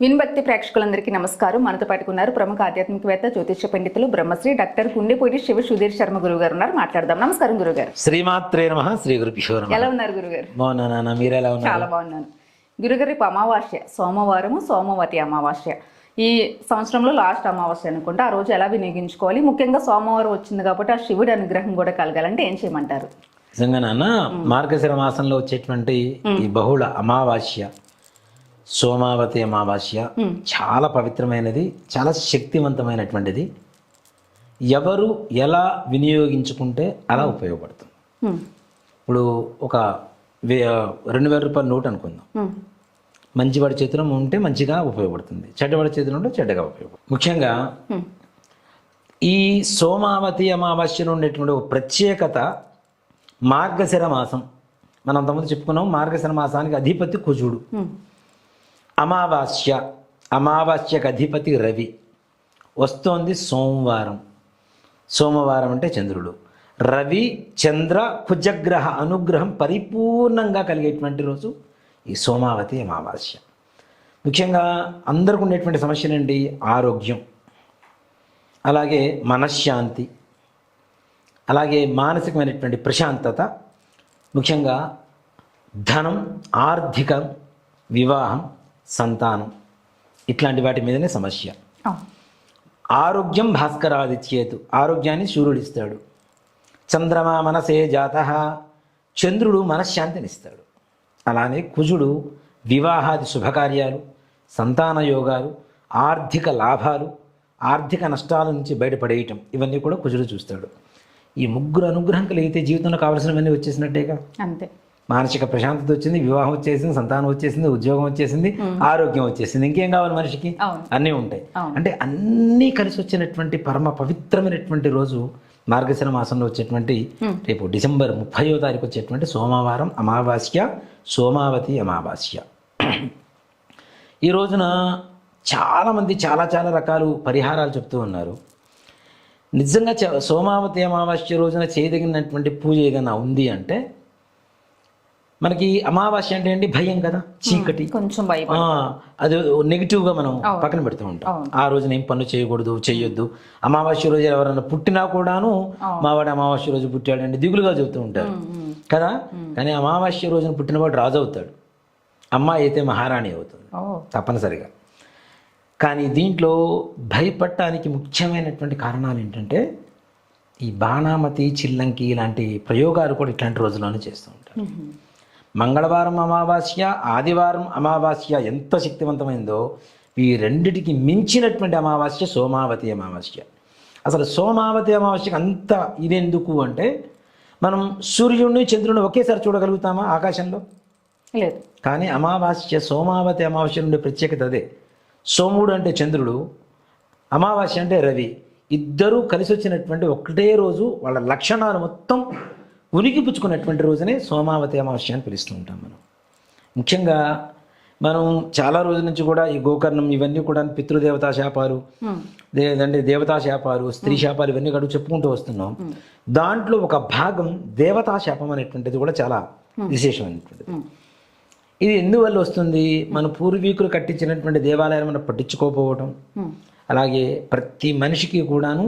విన్భక్తి ప్రేక్షకులందరికీ నమస్కారం. మనతో పాటుకున్నారు ప్రముఖ ఆధ్యాత్మికవేత్త జ్యోతిష పండితులు బ్రహ్మశ్రీ డాక్టర్ గుండెపూడి శివ సుధీర్ శర్మ గురువు గారు ఉన్నారు. మాట్లాడదాం. నమస్కారం గురుగారు శ్రీమాత్రే నమ. శ్రీ నమ. ఎలా ఉన్నారు గురుగారు బాగున్నా నాన్న. మీరు ఎలా ఉన్నారు? చాలా బాగున్నాను. గురుగారు రేపు అమావాస్య సోమవారము సోమవతి అమావాస్య. ఈ సంవత్సరంలో లాస్ట్ అమావాస్య అనుకుంటే. ఆ రోజు ఎలా వినియోగించుకోవాలి? ముఖ్యంగా సోమవారం వచ్చింది కాబట్టి ఆ శివుడి అనుగ్రహం కూడా కలగాలంటే ఏం చేయమంటారు? నిజంగా నాన్న మార్గశిర మాసంలో వచ్చేటువంటి ఈ బహుళ అమావాస్య సోమావతి అమావాస్య చాలా పవిత్రమైనది చాలా శక్తివంతమైనటువంటిది. ఎవరు ఎలా వినియోగించుకుంటే అలా ఉపయోగపడుతుంది. ఇప్పుడు ఒక రెండు వేల రూపాయల నోట్ అనుకుందాం. మంచివాడి చేతిలో ఉంటే మంచిగా ఉపయోగపడుతుంది. చెడ్డవాడి చేతిలో ఉంటే చెడ్డగా ఉపయోగపడుతుంది. ముఖ్యంగా. ఈ సోమావతి అమావాస్యలో ఉండేటువంటి ఒక ప్రత్యేకత మార్గశిర మాసం. మనం అంతకుముందు చెప్పుకున్నాం మార్గశిర మాసానికి అధిపతి కుజుడు. అమావాస్య అమావాస్యకు అధిపతి రవి. వస్తోంది సోమవారం. సోమవారం అంటే చంద్రుడు. రవి చంద్ర కుజగ్రహ అనుగ్రహం పరిపూర్ణంగా కలిగేటువంటి రోజు ఈ సోమావతి అమావాస్య. ముఖ్యంగా అందరికి ఉండేటువంటి సమస్యలండి ఆరోగ్యం. అలాగే మనశ్శాంతి. అలాగే మానసికమైనటువంటి ప్రశాంతత. ముఖ్యంగా ధనం ఆర్థికం వివాహం సంతానం. ఇట్లాంటి వాటి మీదనే సమస్య. ఆరోగ్యం భాస్కరాదిత్యేతు. ఆరోగ్యాన్ని సూర్యుడు ఇస్తాడు చంద్రమా మనసే జాత. చంద్రుడు మనశ్శాంతినిస్తాడు. అలానే కుజుడు వివాహాది శుభకార్యాలు సంతాన యోగాలు ఆర్థిక లాభాలు ఆర్థిక నష్టాల నుంచి బయటపడేయటం ఇవన్నీ కూడా కుజుడు చూస్తాడు. ఈ ముగ్గురు అనుగ్రహం కలిగితే జీవితంలో కావాల్సినవన్నీ వచ్చేసినట్టేగా? అంతే. మానసిక ప్రశాంతత వచ్చింది వివాహం వచ్చేసింది సంతానం వచ్చేసింది ఉద్యోగం వచ్చేసింది ఆరోగ్యం వచ్చేసింది. ఇంకేం కావాలి మనిషికి. అన్నీ ఉంటాయి. అంటే అన్నీ కలిసి వచ్చినటువంటి పరమ పవిత్రమైనటువంటి రోజు మార్గశిర మాసంలో వచ్చేటువంటి రేపు డిసెంబర్ ముప్పయో తారీఖు వచ్చేటువంటి సోమవారం అమావాస్య సోమావతి అమావాస్య. ఈ రోజున చాలామంది చాలా చాలా రకాలు పరిహారాలు చెప్తూ ఉన్నారు. నిజంగా సోమావతి అమావాస్య రోజున చేయదగినటువంటి పూజ ఏదైనా ఉంది అంటే మనకి అమావాస్య అంటే ఏంటి? భయం కదా? చీకటి. కొంచెం భయం. అది నెగిటివ్గా మనం పక్కన పెడుతూ ఉంటాం. ఆ రోజున ఏం పనులు చేయకూడదు చేయొద్దు అమావాస్య రోజు ఎవరైనా పుట్టినా కూడాను మావాడు అమావాస్య రోజు పుట్టాడండి దిగులుగా చెబుతూ ఉంటారు. కదా? కానీ అమావాస్య రోజున పుట్టినవాడు రాజు అవుతాడు. అమ్మాయి అయితే మహారాణి అవుతుంది. తప్పనిసరిగా. కానీ దీంట్లో భయపడటానికి ముఖ్యమైనటువంటి కారణాలు ఏంటంటే ఈ బాణామతి చిల్లంకి ఇలాంటి ప్రయోగాలు కూడా ఇట్లాంటి రోజుల్లోనే చేస్తూ ఉంటారు. మంగళవారం అమావాస్య ఆదివారం అమావాస్య ఎంత శక్తివంతమైందో ఈ రెండిటికి మించినటువంటి అమావాస్య సోమావతి అమావాస్య. అసలు సోమావతి అమావాస్యకి అంత ఇదెందుకు అంటే మనం సూర్యుడిని చంద్రుడిని ఒకేసారి చూడగలుగుతామా ఆకాశంలో? లేదు. కానీ అమావాస్య సోమావతి అమావాస్య నుండి ప్రత్యేకత అదే. సోముడు అంటే చంద్రుడు అమావాస్య అంటే రవి. ఇద్దరూ కలిసి వచ్చినటువంటి ఒకటే రోజు వాళ్ళ లక్షణాలు మొత్తం ఉనికి పుచ్చుకున్నటువంటి రోజునే సోమావతి అమావాస్య అని పిలుస్తూ ఉంటాం మనం. ముఖ్యంగా మనం చాలా రోజుల నుంచి కూడా ఈ గోకర్ణం ఇవన్నీ కూడా పితృదేవతా శాపాలు లేదంటే దేవతా శాపాలు స్త్రీ శాపాలు ఇవన్నీ కూడా చెప్పుకుంటూ వస్తున్నాం. దాంట్లో ఒక భాగం దేవతా శాపం అనేటువంటిది కూడా చాలా విశేషమైనటువంటిది. ఇది ఎందువల్ల వస్తుంది? మన పూర్వీకులు కట్టించినటువంటి దేవాలయాలు మనం పట్టించుకోకపోవటం. అలాగే ప్రతి మనిషికి కూడాను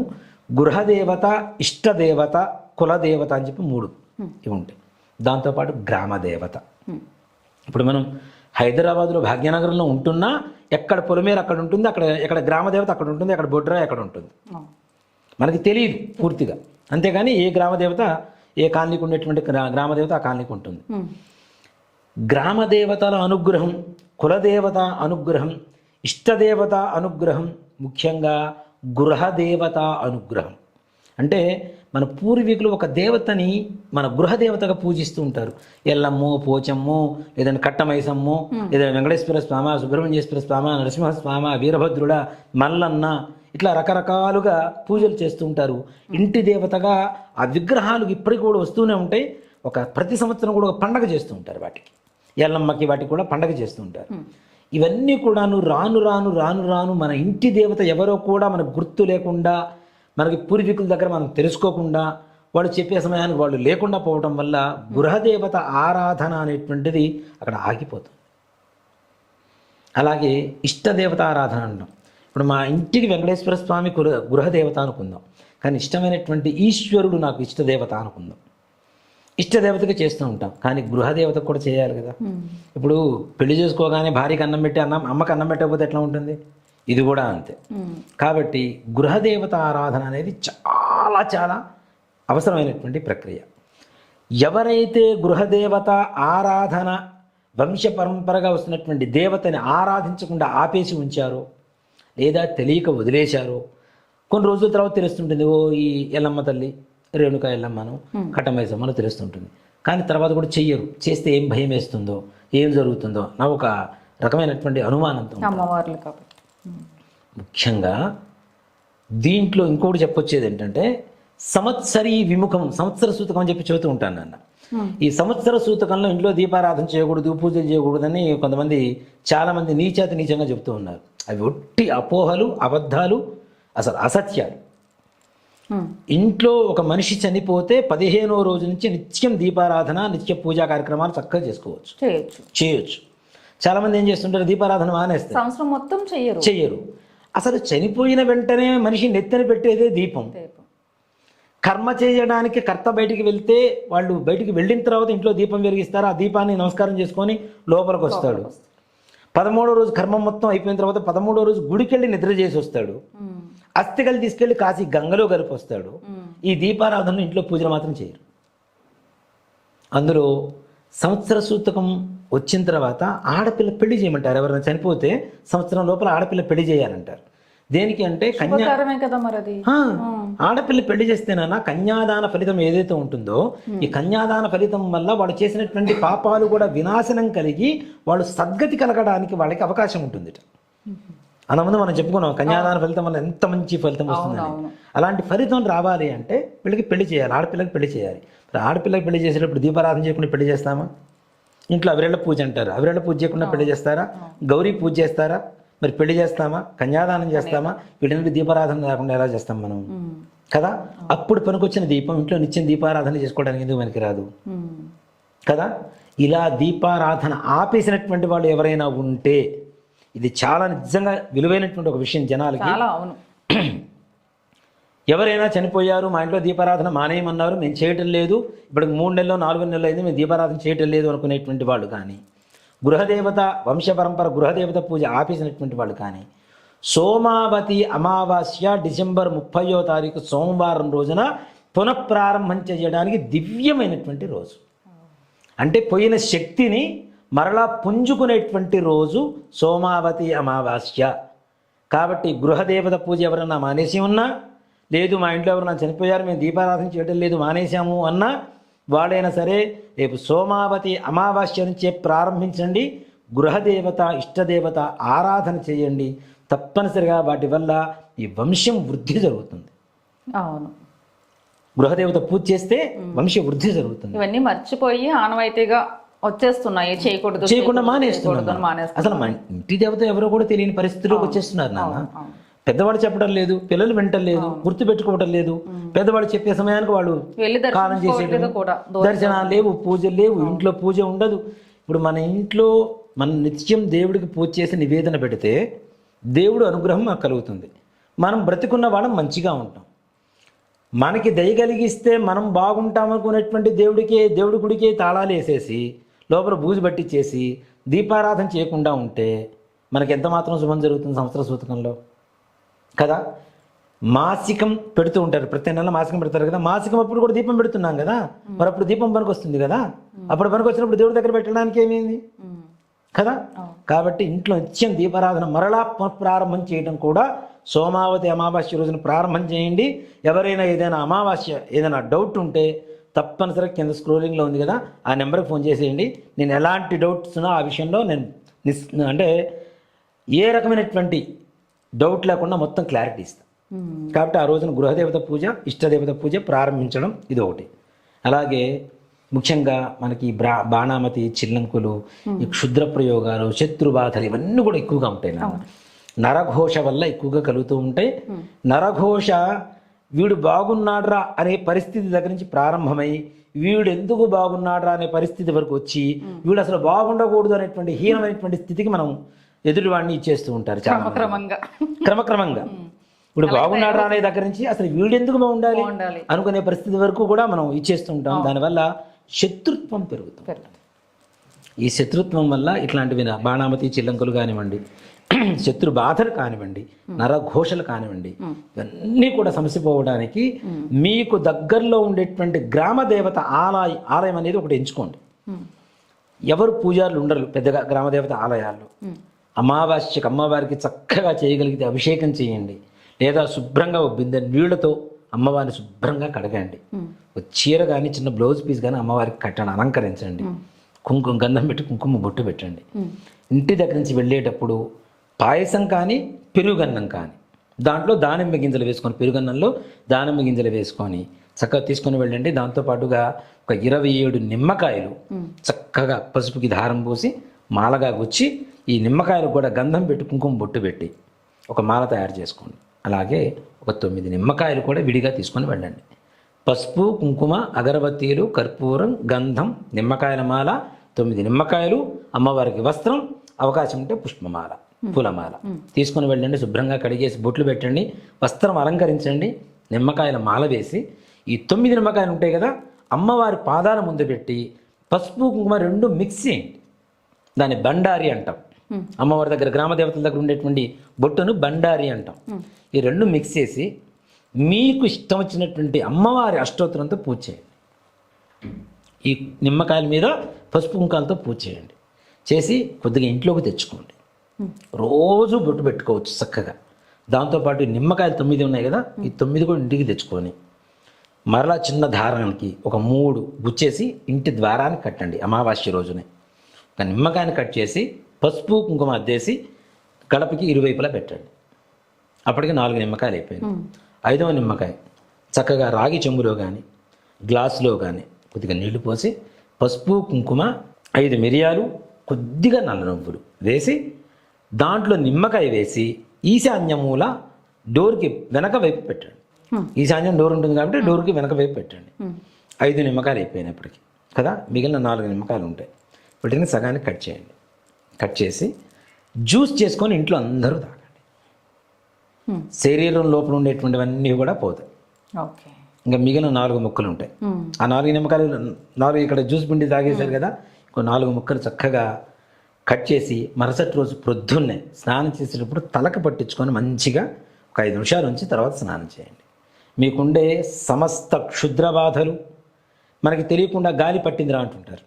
గృహదేవత ఇష్టదేవత కులదేవత అని చెప్పి మూడు ఇవి ఉంటాయి. దాంతోపాటు గ్రామదేవత. ఇప్పుడు మనం హైదరాబాద్లో భాగ్యనగరంలో ఉంటున్నా ఎక్కడ పొలమేర అక్కడ ఉంటుంది అక్కడ ఎక్కడ గ్రామదేవత అక్కడ ఉంటుంది అక్కడ బొడ్రా అక్కడ ఉంటుంది? మనకి తెలియదు పూర్తిగా. అంతేగాని ఏ గ్రామదేవత ఏ కాలనీకి ఉండేటువంటి గ్రా- గ్రామదేవత ఆ కాలనీకి ఉంటుంది. గ్రామదేవతల అనుగ్రహం కులదేవత అనుగ్రహం ఇష్టదేవత అనుగ్రహం ముఖ్యంగా గృహదేవత అనుగ్రహం. అంటే మన పూర్వీకులు ఒక దేవతని మన గృహదేవతగా పూజిస్తూ ఉంటారు. ఎల్లమ్మో పోచమ్మో లేదంటే కట్టమైసమ్మో లేదంటే వెంకటేశ్వర స్వామ సుబ్రహ్మణ్యేశ్వర స్వామ నరసింహస్వామ వీరభద్రుడ మల్లన్న ఇట్లా రకరకాలుగా పూజలు చేస్తూ ఉంటారు. ఇంటి దేవతగా ఆ విగ్రహాలు ఇప్పటికి కూడా వస్తూనే ఉంటాయి. ఒక ప్రతి సంవత్సరం కూడా ఒక పండగ చేస్తూ ఉంటారు వాటికి. ఎల్లమ్మకి వాటికి కూడా పండగ చేస్తూ ఉంటారు. ఇవన్నీ కూడాను రాను రాను రాను రాను మన ఇంటి దేవత ఎవరో కూడా మనకు గుర్తు లేకుండా మనకి పూర్వీకుల దగ్గర మనం తెలుసుకోకుండా వాళ్ళు చెప్పే సమయానికి వాళ్ళు లేకుండా పోవడం వల్ల గృహదేవత ఆరాధన అనేటువంటిది అక్కడ ఆగిపోతుంది. అలాగే ఇష్టదేవతారాధన అంటాం. ఇప్పుడు మా ఇంటికి వెంకటేశ్వర స్వామి గృహ గృహదేవత అనుకుందాం. కానీ ఇష్టమైనటువంటి ఈశ్వరుడు నాకు ఇష్టదేవత అనుకుందాం. ఇష్టదేవతకి చేస్తూ ఉంటాం. కానీ గృహదేవతకు కూడా చేయాలి కదా. ఇప్పుడు పెళ్ళి చేసుకోగానే భార్యకి అన్నం పెట్టి అన్నం అమ్మకి అన్నం పెట్టకపోతే ఎట్లా ఉంటుంది? ఇది కూడా అంతే. కాబట్టి గృహదేవత ఆరాధన అనేది చాలా చాలా అవసరమైనటువంటి ప్రక్రియ. ఎవరైతే గృహదేవత ఆరాధన వంశ పరంపరగా వస్తున్నటువంటి దేవతని ఆరాధించకుండా ఆపేసి ఉంచారో లేదా తెలియక వదిలేశారో కొన్ని రోజుల తర్వాత తెలుస్తుంటుంది ఓ ఈ ఎల్లమ్మ తల్లి రేణుక ఎల్లమ్మను కట్టమైసమ్మను తెలుస్తుంటుంది. కానీ తర్వాత కూడా చెయ్యరు. చేస్తే ఏం భయం వేస్తుందో ఏం జరుగుతుందో నా ఒక రకమైనటువంటి అనుమానంతో అమ్మవార్లు కాబట్టి. ముఖ్యంగా దీంట్లో ఇంకోటి చెప్పొచ్చేది ఏంటంటే సంవత్సరీ విముఖం సంవత్సర సూతకం అని చెప్పి చెబుతూ ఉంటాను నాన్న. ఈ సంవత్సర సూతకంలో ఇంట్లో దీపారాధన చేయకూడదు పూజలు చేయకూడదని కొంతమంది చాలా మంది నీచాతి నీచంగా చెప్తూ ఉన్నారు. అవి ఒట్టి అపోహలు అబద్ధాలు అసలు అసత్యాలు. ఇంట్లో ఒక మనిషి చనిపోతే పదిహేనో రోజు నుంచి నిత్యం దీపారాధన నిత్య పూజా కార్యక్రమాలు చక్కగా చేసుకోవచ్చు. చేయొచ్చు. చేయొచ్చు. చాలా మంది ఏం చేస్తుంటారు? దీపారాధన మానేస్తారు. సంవత్సరం మొత్తం చెయ్యరు. చెయ్యరు. అసలు చనిపోయిన వెంటనే మనిషి నెత్తిన పెట్టేదే దీపం. కర్మ చేయడానికి కర్త బయటికి వెళ్తే వాళ్ళు బయటికి వెళ్ళిన తర్వాత ఇంట్లో దీపం వెలిగిస్తారు? ఆ దీపాన్ని నమస్కారం చేసుకొని లోపలికి వస్తాడు. పదమూడో రోజు కర్మ మొత్తం అయిపోయిన తర్వాత పదమూడో రోజు గుడికి వెళ్ళి నిద్ర చేసి వస్తాడు. అస్థికలు తీసుకెళ్ళి కాసి గంగలో కలిపి వస్తాడు. ఈ దీపారాధన ఇంట్లో పూజలు మాత్రం చేయరు. అందులో సంవత్సర సూతకం వచ్చిన తర్వాత ఆడపిల్ల పెళ్ళి చేయమంటారు. ఎవరైనా చనిపోతే సంవత్సరం లోపల ఆడపిల్ల పెళ్ళి చేయాలంటారు. దేనికి అంటే కన్యా ఆడపిల్ల పెళ్ళి చేస్తేనన్నా కన్యాదాన ఫలితం ఏదైతే ఉంటుందో ఈ కన్యాదాన ఫలితం వల్ల వాళ్ళు చేసినటువంటి పాపాలు కూడా వినాశనం కలిగి వాళ్ళు సద్గతి కలగడానికి వాళ్ళకి అవకాశం ఉంటుంది అంతకుముందు మనం చెప్పుకున్నాం కన్యాదాన ఫలితం వల్ల ఎంత మంచి ఫలితం వస్తుందని. అలాంటి ఫలితం రావాలి అంటే వీళ్ళకి పెళ్ళి చేయాలి ఆడపిల్లకి పెళ్ళి చేయాలి. ఆడపిల్లకి పెళ్ళి చేసేటప్పుడు దీపారాధన చేయకుండా పెళ్ళి చేస్తామా? ఇంట్లో అవిరేళ్ళ పూజ అంటారు. అవిరేళ్ళ పూజ చేయకుండా పెళ్ళి చేస్తారా? గౌరీ పూజ చేస్తారా? మరి పెళ్ళి చేస్తామా? కన్యాదానం చేస్తామా? వీళ్ళని దీపారాధన లేకుండా ఎలా చేస్తాం మనం. కదా? అప్పుడు పనికొచ్చిన దీపం ఇంట్లో నిత్యం దీపారాధన చేసుకోవడానికి ఎందుకు మనకి రాదు. కదా? ఇలా దీపారాధన ఆపేసినటువంటి వాళ్ళు ఎవరైనా ఉంటే ఇది చాలా నిజంగా విలువైనటువంటి ఒక విషయం జనాలకి. అవును. ఎవరైనా చనిపోయారు మా ఇంట్లో దీపారాధన మానేయమన్నారు మేము చేయటం లేదు. ఇప్పుడు మూడు నెలలు నాలుగు నెలలో అయింది మేము దీపారాధన చేయటం లేదు అనుకునేటువంటి వాళ్ళు కానీ గృహదేవత వంశపరంపర గృహదేవత పూజ ఆపేసినటువంటి వాళ్ళు కానీ సోమావతి అమావాస్య డిసెంబర్ ముప్పయో తారీఖు సోమవారం రోజున పునఃప్రారంభం చేయడానికి దివ్యమైనటువంటి రోజు. అంటే పోయిన శక్తిని మరలా పుంజుకునేటువంటి రోజు సోమావతి అమావాస్య. కాబట్టి గృహదేవత పూజ ఎవరన్నా మానేసి ఉన్నా లేదు మా ఇంట్లో ఎవరన్నా చనిపోయారు మేము దీపారాధన చేయడం లేదు మానేశాము అన్నా వాడైనా సరే రేపు సోమావతి అమావాస్య నుంచే ప్రారంభించండి. గృహదేవత ఇష్టదేవత ఆరాధన చేయండి. తప్పనిసరిగా వాటి వల్ల ఈ వంశం వృద్ధి జరుగుతుంది. అవును. గృహదేవత పూజ చేస్తే వంశ వృద్ధి జరుగుతుంది. ఇవన్నీ మర్చిపోయి ఆనవాయితీగా వచ్చేస్తున్నాయి. చేయకూడదు చేయకుండా మానేస్తున్నారు మానేస్తున్నారు. అసలు ఇంటి దేవత ఎవరో కూడా తెలియని పరిస్థితిలోకి వచ్చేస్తున్నారు నాన్న. పెద్దవాళ్ళు చెప్పడం లేదు పిల్లలు వింటం లేదు గుర్తు పెట్టుకోవడం లేదు. పెద్దవాళ్ళు చెప్పే సమయానికి వాళ్ళు కాలం కూడా దర్శనాలు లేవు పూజలు లేవు ఇంట్లో పూజ ఉండదు. ఇప్పుడు మన ఇంట్లో మన నిత్యం దేవుడికి పూజ చేసి నివేదన పెడితే దేవుడు అనుగ్రహం మనకు కలుగుతుంది. మనం బ్రతికున్న వాళ్ళం మంచిగా ఉంటాం. మనకి దయ కలిగిస్తే మనం బాగుంటాం అనుకునేటువంటి దేవుడికి దేవుడి గుడికి తాళాలు వేసేసి లోపల బూజు పట్టించేసి దీపారాధన చేయకుండా ఉంటే మనకి ఎంత మాత్రం శుభం జరుగుతుంది సంవత్సర సూతకంలో? కదా? మాసికం పెడుతూ ఉంటారు. ప్రతి నెల మాసికం పెడతారు కదా? మాసికం అప్పుడు కూడా దీపం పెడుతున్నాం కదా? మరి అప్పుడు దీపం పనికి వస్తుంది కదా అప్పుడు పనికి వచ్చినప్పుడు దేవుడి దగ్గర పెట్టడానికి ఏమైంది. కదా? కాబట్టి ఇంట్లో నిత్యం దీపారాధన మరలా పునఃప్రారంభం చేయడం కూడా సోమావతి అమావాస్య రోజున ప్రారంభం చేయండి. ఎవరైనా ఏదైనా అమావాస్య ఏదైనా డౌట్ ఉంటే తప్పనిసరిగా కింద స్క్రోలింగ్లో ఉంది కదా? ఆ నెంబర్కి ఫోన్ చేసేయండి. నేను ఎలాంటి డౌట్స్ ఉన్నా ఆ విషయంలో నేను నిస్ అంటే ఏ రకమైనటువంటి డౌట్ లేకుండా మొత్తం క్లారిటీ ఇస్తాను ఉమ్. కాబట్టి ఆ రోజున గృహదేవత పూజ ఇష్టదేవత పూజ ప్రారంభించడం ఇది ఒకటి అలాగే ముఖ్యంగా మనకి బ్రా బాణామతి చిల్లంకులు ఈ క్షుద్ర ప్రయోగాలు శత్రుబాధలు ఇవన్నీ కూడా ఎక్కువగా ఉంటాయి నరఘోష వల్ల ఎక్కువగా కలుగుతూ ఉంటాయి. నరఘోష వీడు బాగున్నాడ్రా అనే పరిస్థితి దగ్గర నుంచి ప్రారంభమై వీడు ఎందుకు బాగున్నాడ్రా అనే పరిస్థితి వరకు వచ్చి వీడు అసలు బాగుండకూడదు అనేటువంటి హీనమైనటువంటి స్థితికి మనం ఎదుటివాడిని ఇచ్చేస్తూ ఉంటారు. క్రమక్రమంగా. క్రమక్రమంగా. ఇప్పుడు బాగున్నాడు అనే దగ్గర నుంచి అసలు వీడెందుకు బాగుండాలి? అనుకునే పరిస్థితి వరకు కూడా మనం ఇచ్చేస్తుంటాం దానివల్ల శత్రుత్వం పెరుగుతుంది. ఈ శత్రుత్వం వల్ల ఇట్లాంటివి బాణామతి చిల్లంకులు కానివ్వండి శత్రు బాధలు కానివ్వండి నరఘోషలు కానివ్వండి ఇవన్నీ కూడా సమసిపోవడానికి మీకు దగ్గరలో ఉండేటువంటి గ్రామ దేవత ఆలయ ఆలయం అనేది ఒకటి ఎంచుకోండి. ఎవరు పూజారులు ఉండరు పెద్దగా గ్రామదేవత ఆలయాల్లో. అమావాస్యకు అమ్మవారికి చక్కగా చేయగలిగితే అభిషేకం చేయండి. లేదా శుభ్రంగా ఒక బిందె నీళ్ళతో అమ్మవారిని శుభ్రంగా కడగండి. ఒక చీర కానీ చిన్న బ్లౌజ్ పీస్ కానీ అమ్మవారికి కట్టండి అలంకరించండి. కుంకుమ గంధం పెట్టి కుంకుమ బొట్టు పెట్టండి. ఇంటి దగ్గర నుంచి వెళ్ళేటప్పుడు పాయసం కానీ పెరుగన్నం కానీ దాంట్లో దానిమ్మ గింజలు వేసుకొని పెరుగన్నంలో దానిమ్మ గింజలు వేసుకొని చక్కగా తీసుకొని వెళ్ళండి. దాంతోపాటుగా ఒక ఇరవై ఏడు నిమ్మకాయలు చక్కగా పసుపుకి దారం పోసి మాలగా గుచ్చి ఈ నిమ్మకాయలకు కూడా గంధం పెట్టి కుంకుమ బొట్టు పెట్టి ఒక మాల తయారు చేసుకోండి. అలాగే ఒక తొమ్మిది నిమ్మకాయలు కూడా విడిగా తీసుకొని వెళ్ళండి. పసుపు కుంకుమ అగరబత్తీలు కర్పూరం గంధం నిమ్మకాయల మాల తొమ్మిది నిమ్మకాయలు అమ్మవారికి వస్త్రం అవకాశం ఉంటే పుష్పమాల పూలమాల. తీసుకొని వెళ్ళండి శుభ్రంగా కడిగేసి బొట్లు పెట్టండి వస్త్రం అలంకరించండి నిమ్మకాయల మాల వేసి ఈ తొమ్మిది నిమ్మకాయలు ఉంటాయి కదా అమ్మవారి పాదాల ముందు పెట్టి పసుపు కుంకుమ రెండు మిక్స్ చేయండి. దాన్ని బండారి అంటాం. అమ్మవారి దగ్గర గ్రామ దేవతల దగ్గర ఉండేటువంటి బొట్టును బండారి అంటాం. ఈ రెండు మిక్స్ చేసి మీకు ఇష్టం వచ్చినటువంటి అమ్మవారి అష్టోత్తరంతో పూజ చేయండి. ఈ నిమ్మకాయల మీద పసుపు కుంకాలతో పూజ చేయండి. చేసి కొద్దిగా ఇంట్లోకి తెచ్చుకోండి. రోజు బొట్టు పెట్టుకోవచ్చు చక్కగా. దాంతోపాటు ఈ నిమ్మకాయలు తొమ్మిది ఉన్నాయి కదా ఈ తొమ్మిది కూడా ఇంటికి తెచ్చుకొని మరలా చిన్న దారానికి ఒక మూడు గుచ్చేసి ఇంటి ద్వారాన్ని కట్టండి అమావాస్య రోజునే. ఒక నిమ్మకాయని కట్ చేసి పసుపు కుంకుమ అద్దేసి గడపకి ఇరువైపులా పెట్టండి. అప్పటికి నాలుగు నిమ్మకాయలు అయిపోయింది. ఐదవ నిమ్మకాయ చక్కగా రాగి చెంబులో కానీ గ్లాసులో కానీ కొద్దిగా నీళ్ళు పోసి పసుపు కుంకుమ ఐదు మిరియాలు కొద్దిగా నల్ల నువ్వులు వేసి దాంట్లో నిమ్మకాయ వేసి ఈశాన్యమూల డోర్కి వెనక వైపు పెట్టండి. ఈశాన్యం డోర్ ఉంటుంది కాబట్టి డోర్కి వెనక వైపు పెట్టండి. ఐదు నిమ్మకాయలు అయిపోయినప్పటికి కదా? మిగిలిన నాలుగు నిమ్మకాయలు ఉంటాయి. వీటిని సగానికి కట్ చేయండి. కట్ చేసి జ్యూస్ చేసుకొని ఇంట్లో అందరూ తాగండి. శరీరం లోపల ఉండేటువంటివన్నీ కూడా పోతాయి. ఓకే. ఇంకా మిగిలిన నాలుగు ముక్కలు ఉంటాయి. ఆ నాలుగు నిమ్మకాయలు నాలుగు ఇక్కడ జ్యూస్ పిండి తాగేశారు కదా ఇంకో నాలుగు ముక్కలు చక్కగా కట్ చేసి మరుసటి రోజు ప్రొద్దున్నే స్నానం చేసేటప్పుడు తలకు పట్టించుకొని మంచిగా ఒక ఐదు నిమిషాలు ఉంచి తర్వాత స్నానం చేయండి. మీకుండే సమస్త క్షుద్ర బాధలు మనకి తెలియకుండా గాలి పట్టిందిరా అంటుంటారు.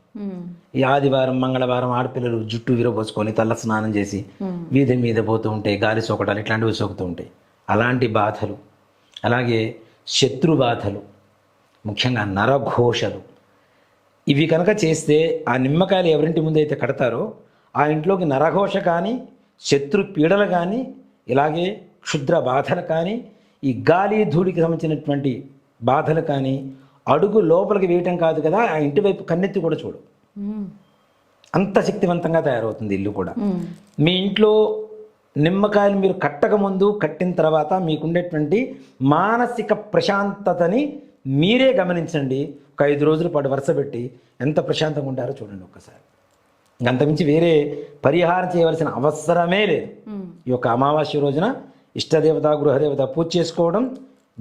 ఈ ఆదివారం మంగళవారం ఆడపిల్లలు జుట్టు విరబోసుకొని తల్ల స్నానం చేసి వీధి మీద పోతూ ఉంటాయి గాలి సోకటాలు ఇట్లాంటివి సోకుతూ ఉంటాయి. అలాంటి బాధలు అలాగే శత్రు బాధలు ముఖ్యంగా నరఘోషలు ఇవి కనుక చేస్తే ఆ నిమ్మకాయలు ఎవరింటి ముందు అయితే కడతారో ఆ ఇంట్లోకి నరఘోష కానీ శత్రు పీడలు కానీ ఇలాగే క్షుద్ర బాధలు కానీ ఈ గాలి ధూళికి సంబంధించినటువంటి బాధలు కానీ అడుగు లోపలికి వేయటం కాదు కదా ఆ ఇంటి వైపు కన్నెత్తి కూడా చూడు. అంత శక్తివంతంగా తయారవుతుంది ఇల్లు కూడా. మీ ఇంట్లో నిమ్మకాయలు మీరు కట్టక ముందు కట్టిన తర్వాత మీకుండేటువంటి మానసిక ప్రశాంతతని మీరే గమనించండి ఒక ఐదు రోజుల పాటు వరుస పెట్టి ఎంత ప్రశాంతంగా ఉంటారో చూడండి ఒక్కసారి అంతమించి వేరే పరిహారం చేయవలసిన అవసరమే లేదు. ఈ యొక్క అమావాస్య రోజున ఇష్టదేవత గృహదేవత పూజ చేసుకోవడం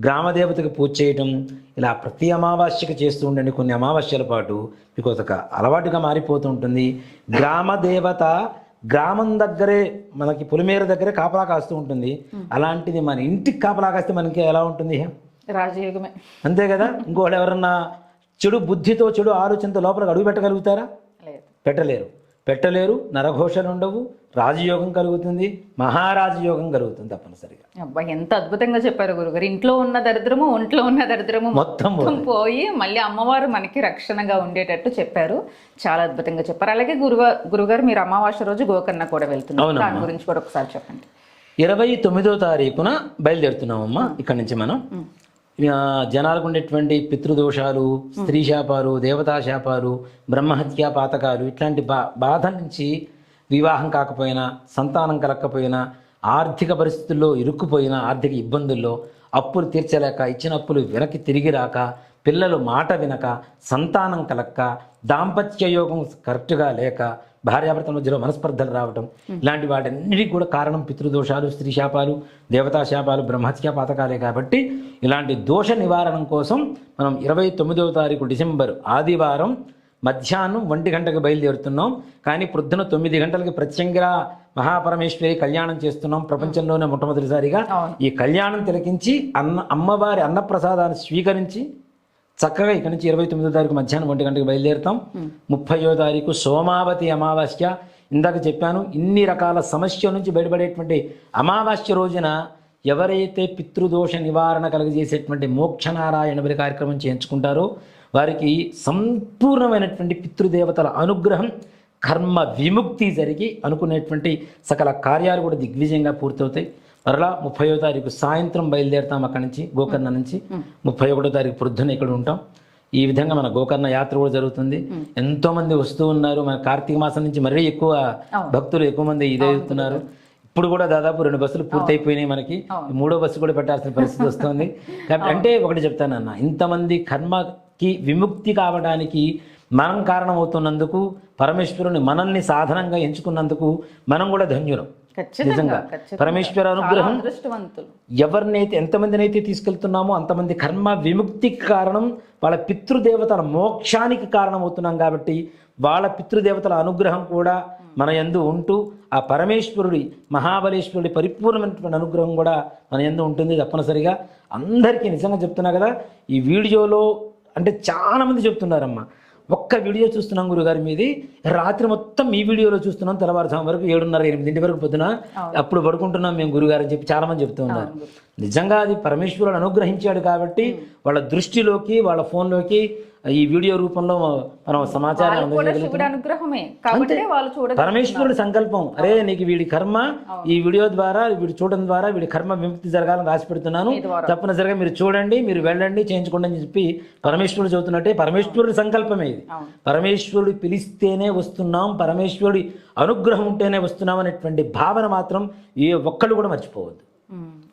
గ్రామదేవతకి పూజ చేయటం ఇలా ప్రతి అమావాస్యకి చేస్తూ ఉండండి. కొన్ని అమావాస్యల పాటు మీకు ఒక అలవాటుగా మారిపోతూ ఉంటుంది. గ్రామదేవత గ్రామం దగ్గరే మనకి పులిమేర దగ్గరే కాపలా కాస్తూ ఉంటుంది. అలాంటిది మన ఇంటికి కాపలా కాస్తే మనకి ఎలా ఉంటుంది? రాజయోగమే. అంతే కదా? ఇంకోళ్ళు ఎవరన్నా చెడు బుద్ధితో చెడు ఆలోచనతో లోపలికి అడుగు పెట్టగలుగుతారా? పెట్టలేరు. పెట్టలేరు నరఘోషలు ఉండవు రాజయోగం కలుగుతుంది మహారాజయోగం కలుగుతుంది తప్పనిసరిగా. అబ్బా ఎంత అద్భుతంగా చెప్పారు గురుగారు. ఇంట్లో ఉన్న దరిద్రము ఒంట్లో ఉన్న దరిద్రము మొత్తం పోయి. మళ్ళీ అమ్మవారు మనకి రక్షణగా ఉండేటట్టు చెప్పారు. చాలా అద్భుతంగా చెప్పారు. అలాగే గురువ గురుగారు మీరు అమావాస్య రోజు గోకర్ణ కూడా వెళ్తున్నారు. దాని గురించి కూడా ఒకసారి చెప్పండి. ఇరవై తొమ్మిదో తారీఖున బయలుదేరుతున్నామమ్మా. ఇక్కడి నుంచి మనం. జనాలకు ఉండేటువంటి పితృదోషాలు స్త్రీ శాపాలు దేవతా శాపాలు బ్రహ్మహత్యా పాతకాలు ఇట్లాంటి బా బాధ నుంచి వివాహం కాకపోయినా సంతానం కలగకపోయినా ఆర్థిక పరిస్థితుల్లో ఇరుక్కుపోయిన ఆర్థిక ఇబ్బందుల్లో అప్పులు తీర్చలేక ఇచ్చిన అప్పులు వెనక్కి తిరిగి రాక పిల్లలు మాట వినక సంతానం కలక్క దాంపత్య యోగం కరెక్ట్గా లేక భార్యాభర్తల మధ్యలో మనస్పర్ధలు రావటం ఇలాంటి వాటన్నిటికి కూడా కారణం పితృదోషాలు స్త్రీ శాపాలు దేవతా శాపాలు బ్రహ్మత్య పాతకాలే కాబట్టి ఇలాంటి దోష నివారణ కోసం మనం ఇరవై తొమ్మిదవ తారీఖు డిసెంబర్ ఆదివారం మధ్యాహ్నం ఒంటి గంటకు బయలుదేరుతున్నాం కానీ ప్రొద్దున తొమ్మిది గంటలకి ప్రత్యంగా మహాపరమేశ్వరి కళ్యాణం చేస్తున్నాం ప్రపంచంలోనే మొట్టమొదటిసారిగా. ఈ కళ్యాణం తిలకించి అన్న అమ్మవారి అన్నప్రసాదాన్ని స్వీకరించి చక్కగా ఇక్కడి నుంచి ఇరవై తొమ్మిదో తారీఖు మధ్యాహ్నం ఒంటి గంటకు బయలుదేరుతాం. ముప్పయో తారీఖు సోమావతి అమావాస్య. ఇందాక చెప్పాను ఇన్ని రకాల సమస్యల నుంచి బయటపడేటువంటి అమావాస్య రోజున ఎవరైతే పితృదోష నివారణ కలుగజేసేటువంటి మోక్షనారాయణ బలి కార్యక్రమం చేయించుకుంటారో వారికి సంపూర్ణమైనటువంటి పితృదేవతల అనుగ్రహం కర్మ విముక్తి జరిగి అనుకునేటువంటి సకల కార్యాలు కూడా దిగ్విజయంగా పూర్తవుతాయి. మరలా ముప్పయో తారీఖు సాయంత్రం బయలుదేరుతాం అక్కడి నుంచి గోకర్ణ నుంచి. ముప్పై ఒకటో తారీఖు ప్రొద్దున ఇక్కడ ఉంటాం. ఈ విధంగా మన గోకర్ణ యాత్ర కూడా జరుగుతుంది. ఎంతో మంది వస్తూ ఉన్నారు. మన కార్తీక మాసం నుంచి మరీ ఎక్కువ భక్తులు ఎక్కువ మంది ఇదవుతున్నారు ఇప్పుడు కూడా దాదాపు రెండు బస్సులు పూర్తయిపోయినాయి మనకి. మూడో బస్సు కూడా పెట్టాల్సిన పరిస్థితి వస్తుంది. కాబట్టి అంటే ఒకటి చెప్తానన్న ఇంతమంది కర్మకి విముక్తి కావడానికి మనం కారణమవుతున్నందుకు పరమేశ్వరుని మనల్ని సాధనంగా ఎంచుకున్నందుకు మనం కూడా ధన్యులం. నిజంగా. పరమేశ్వర అనుగ్రహం ఎవరినైతే ఎంతమందినైతే తీసుకెళ్తున్నామో అంతమంది కర్మ విముక్తికి కారణం వాళ్ళ పితృదేవతల మోక్షానికి కారణం అవుతున్నాం కాబట్టి వాళ్ళ పితృదేవతల అనుగ్రహం కూడా మన యందు ఉంటూ ఆ పరమేశ్వరుడి మహాబలేశ్వరుడి పరిపూర్ణమైనటువంటి అనుగ్రహం కూడా మన యందు ఉంటుంది తప్పనిసరిగా. అందరికీ నిజంగా చెప్తున్నా కదా ఈ వీడియోలో అంటే చాలా మంది చెప్తున్నారమ్మా. ఒక్క వీడియో చూస్తున్నాం గురుగారి మీది. రాత్రి మొత్తం మీ వీడియోలో చూస్తున్నాం. తెల్లవారుజాము వరకు ఏడున్నర ఎనిమిదింటి వరకు పొద్దున అప్పుడు పడుకుంటున్నాం మేము గురుగారు అని చెప్పి చాలా మంది చెప్తూ ఉన్నారు. నిజంగా అది పరమేశ్వరుడు అనుగ్రహించాడు కాబట్టి వాళ్ళ దృష్టిలోకి వాళ్ళ ఫోన్లోకి ఈ వీడియో రూపంలో మనం సమాచారం పరమేశ్వరుడి సంకల్పం. అరే నీకు వీడి కర్మ ఈ వీడియో ద్వారా వీడి చూడడం ద్వారా వీడి కర్మ విముక్తి జరగాలని రాసి పెడుతున్నాను. తప్పనిసరిగా మీరు చూడండి మీరు వెళ్ళండి చేయించుకోండి అని చెప్పి పరమేశ్వరుడు చెబుతున్నట్టే పరమేశ్వరుడి సంకల్పమే ఇది. పరమేశ్వరుడు పిలిస్తేనే వస్తున్నాం పరమేశ్వరుడి అనుగ్రహం ఉంటేనే వస్తున్నాం అనేటువంటి భావన మాత్రం ఏ ఒక్కళ్ళు కూడా మర్చిపోవద్దు.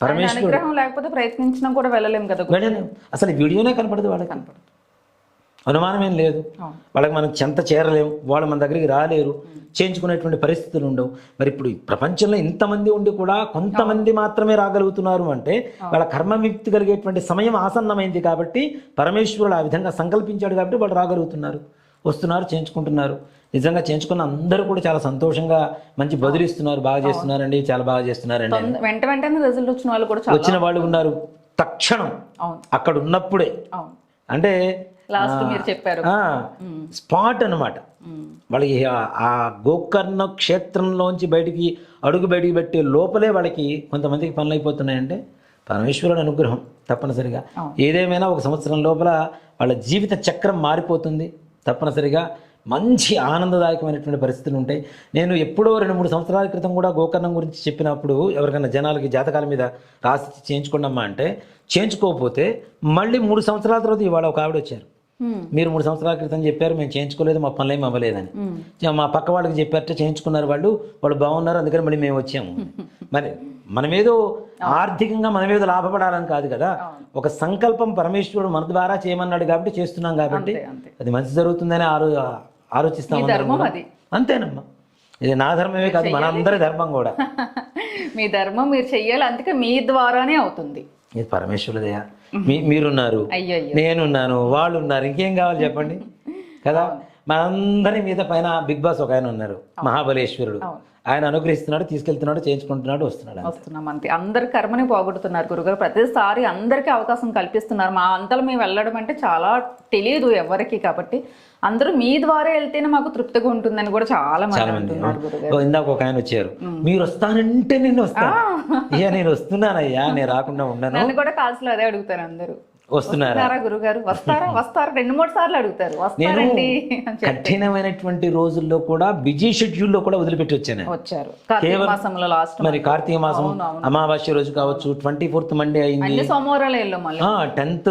పరమేశ్వరుడు- అనుగ్రహం లేకపోతే ప్రయత్నించినా కూడా వెళ్ళలేం కదా అసలు వీడియోనే కనపడదు వాళ్ళకి. కనపడదు. అనుమానం ఏం లేదు. వాళ్ళకి మనం చెంత చేరలేము వాళ్ళు మన దగ్గరికి రాలేరు. చేయించుకునేటువంటి పరిస్థితులు ఉండవు. మరి ఇప్పుడు ప్రపంచంలో ఇంతమంది ఉండి కూడా కొంతమంది మాత్రమే రాగలుగుతున్నారు అంటే వాళ్ళ కర్మ విముక్తి కలిగేటువంటి సమయం ఆసన్నమైంది కాబట్టి పరమేశ్వరుడు ఆ విధంగా సంకల్పించాడు కాబట్టి వాళ్ళు రాగలుగుతున్నారు. వస్తున్నారు చేయించుకుంటున్నారు. నిజంగా చేయించుకున్న అందరూ కూడా చాలా సంతోషంగా మంచి బదులిస్తున్నారు బాగా చేస్తున్నారండి చాలా బాగా చేస్తున్నారండి వెంట వెంటనే రిజల్ట్ వచ్చిన వాళ్ళు కూడా వచ్చిన వాళ్ళు ఉన్నారు. తక్షణం అక్కడ ఉన్నప్పుడే అంటే చెప్పారు. స్పాట్ అన్నమాట. ఉమ్. వాళ్ళకి ఆ- ఆ గోకర్ణ క్షేత్రంలోంచి బయటికి అడుగు బయటికి పెట్టే లోపలే వాళ్ళకి కొంతమందికి పనులు అయిపోతున్నాయంటే పరమేశ్వరుడు అనుగ్రహం తప్పనిసరిగా. ఏదేమైనా ఒక సంవత్సరం లోపల వాళ్ళ జీవిత చక్రం మారిపోతుంది. తప్పనిసరిగా మంచి ఆనందదాయకమైనటువంటి పరిస్థితులు ఉంటాయి. నేను ఎప్పుడో రెండు మూడు సంవత్సరాల క్రితం కూడా గోకర్ణం గురించి చెప్పినప్పుడు ఎవరికైనా జనాలకి జాతకాల మీద రాసి చేయించుకోండమ్మా అంటే చేయించుకోకపోతే మళ్ళీ మూడు సంవత్సరాల తర్వాత ఇవాళ ఒక ఆవిడ వచ్చారు. మీరు మూడు సంవత్సరాల క్రితం చెప్పారు మేము చేయించుకోలేదు మా పనులు ఏమి అవ్వలేదని. మా పక్క వాళ్ళకి చెప్పారంటే చేయించుకున్నారు వాళ్ళు వాళ్ళు బాగున్నారు అందుకని మళ్ళీ మేము వచ్చాము. మరి మనమేదో ఆర్థికంగా మనమేదో లాభపడాలని కాదు కదా. ఒక సంకల్పం పరమేశ్వరుడు మన ద్వారా చేయమన్నాడు కాబట్టి చేస్తున్నాం కాబట్టి అది మంచి జరుగుతుందని ఆరో ఆలోచిస్తాం అంతేనమ్మా. ఇది నా ధర్మమే కాదు మన అందరి ధర్మం కూడా. మీ ధర్మం మీరు చెయ్యాలి అందుకే మీ ద్వారానే అవుతుంది. ఇది పరమేశ్వరుదయా మీ మీరున్నారు. నేనున్నాను వాళ్ళు ఉన్నారు ఇంకేం కావాలి చెప్పండి? కదా? మనందరి మీద పైన బిగ్ బాస్ ఒక ఆయన ఉన్నారు మహాబలేశ్వరుడు. ఆయన అనుగ్రహిస్తున్నాడు తీసుకెళ్తున్నాడు చేయించుకుంటున్నాడు వస్తున్నాడు వస్తున్నాం అంతే. అందరి కర్మని పోగొడుతున్నారు గురుగారు. ప్రతిసారి అందరికీ అవకాశం కల్పిస్తున్నారు. మా అంతలో మేము వెళ్ళడం అంటే చాలా తెలియదు ఎవరికి కాబట్టి. అందరూ మీ ద్వారా వెళ్తేనే మాకు తృప్తిగా ఉంటుందని కూడా చాలా మంది అంటున్నారు ఇందాక ఒక ఆయన వచ్చారు. మీరు వస్తానంటే నేను వస్తాను. అయ్యా నేను వస్తున్నానయ్యా నేను రాకుండా ఉండను. కూడా కాల్స్లో అదే అడుగుతారు అందరూ. వస్తున్నారా? గురుగారు? వస్తారా? వస్తారా? రెండు మూడు సార్లు అడుగుతారు. వస్తారండి కఠినమైనటువంటి రోజుల్లో కూడా బిజీ షెడ్యూల్లో కూడా వదిలిపెట్టి వచ్చాను. వచ్చారు. మాసంలో లాస్ట్ మరి కార్తీక మాసం అమావాస్య రోజు కావచ్చు ట్వంటీ ఫోర్త్ మండే అయింది. సోమవారాలు టెన్త్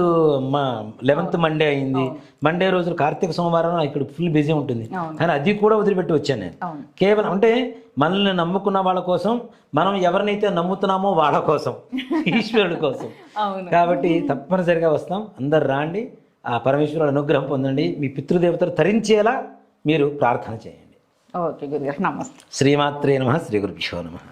లెవెన్త్ మండే అయింది. మండే రోజు కార్తీక సోమవారం ఇక్కడ ఫుల్ బిజీ ఉంటుంది. కానీ అది కూడా వదిలిపెట్టి వచ్చాను నేను. కేవలం అంటే మనల్ని నమ్ముకున్న వాళ్ళ కోసం మనం ఎవరినైతే నమ్ముతున్నామో వాళ్ళ కోసం ఈశ్వరుడి కోసం. కాబట్టి తప్పనిసరిగా వస్తాం. అందరు రాండి. ఆ పరమేశ్వరుడు అనుగ్రహం పొందండి. మీ పితృదేవతలు తరించేలా మీరు ప్రార్థన చేయండి. ఓకే గురుగారు నమస్తే. శ్రీమాత్రే నమ శ్రీ గురుభ్యో నమ.